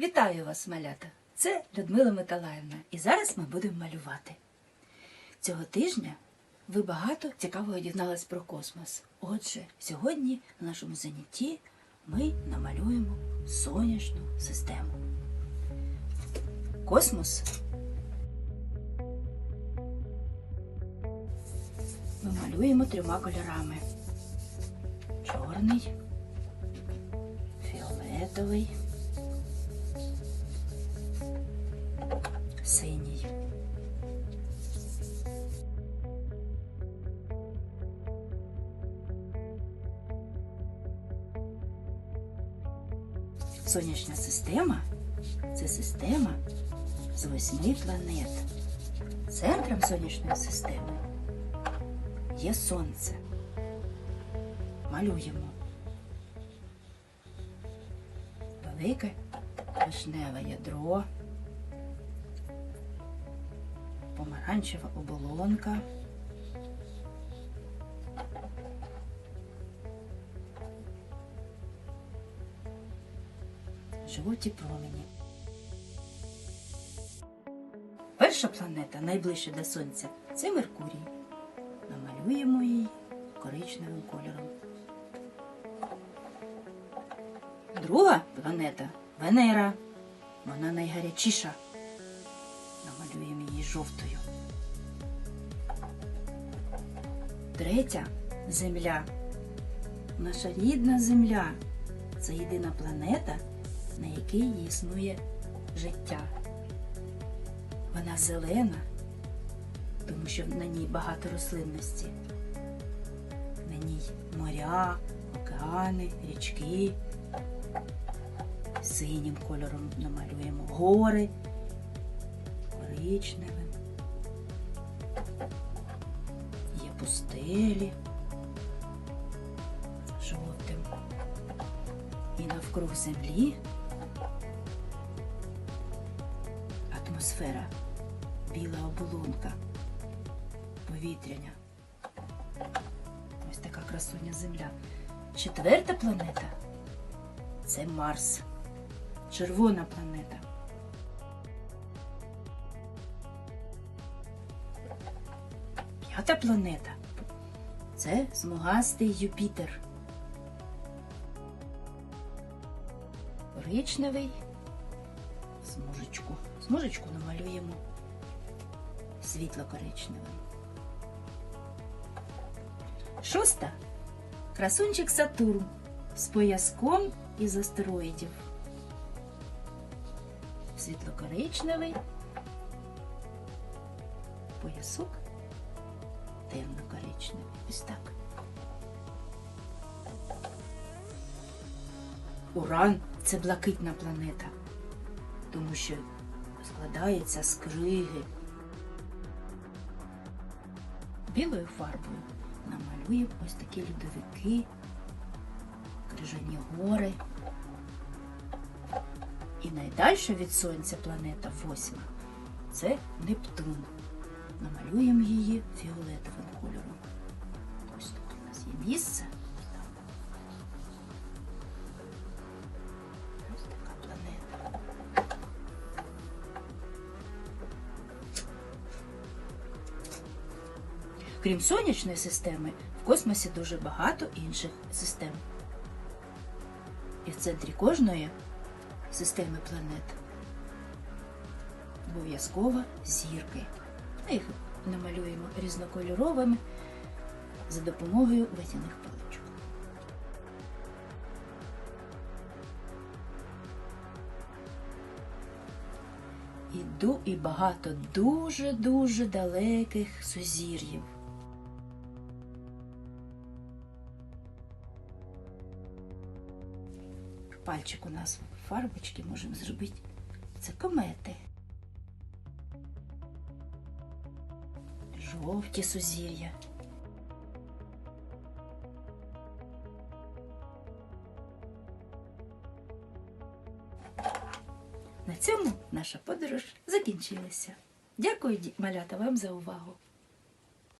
Вітаю вас, малята! Це Людмила Миколаївна, і зараз ми будемо малювати. Цього тижня ви багато цікавого дізнались про космос. Отже, сьогодні на нашому занятті ми намалюємо сонячну систему. Космос ми малюємо трьома кольорами: чорний, фіолетовий. Синій. Сонячна система це система з восьми планет. Центром сонячної системи є сонце. Малюємо. Велике вишневе ядро. Помаранчева оболонка. Жовті промені. Перша планета, найближча до Сонця, це Меркурій. Намалюємо її коричневим кольором. Друга планета Венера. Вона найгарячіша жовтою. Третя земля. Наша рідна земля. Це єдина планета, на якій існує життя. Вона зелена, тому що на ній багато рослинності. На ній моря, океани, річки. Синім кольором намалюємо гори коричневим, пустелі жовтим. І навкруг землі атмосфера, біла оболонка, повітряня. Ось така красуня земля. Четверта планета це Марс, червона планета. П'ята планета це смугастий Юпітер. Коричневий смужечку. Смужечку намалюємо світло-коричневим. Шоста красунчик Сатурн з пояском із астероїдів. Світло-коричневий поясок темно-коричневий. Ось так. Уран це блакитна планета, тому що складається з криги. Білою фарбою намалюємо ось такі льодовики, крижані гори. І найдальша від Сонця планета восьма це Нептун намалюємо її фіолетовим кольором. Ось тут у нас є місце. Ось така планета. Крім сонячної системи, в космосі дуже багато інших систем. І в центрі кожної системи планет обов'язково зірки. Ми їх намалюємо різнокольоровими за допомогою водяних паличок. Іду і багато дуже-дуже далеких сузір'їв. Пальчик у нас фарбочки можемо зробити. Це комети. Жовті сузір'я. На цьому наша подорож закінчилася. Дякую, малята, вам за увагу.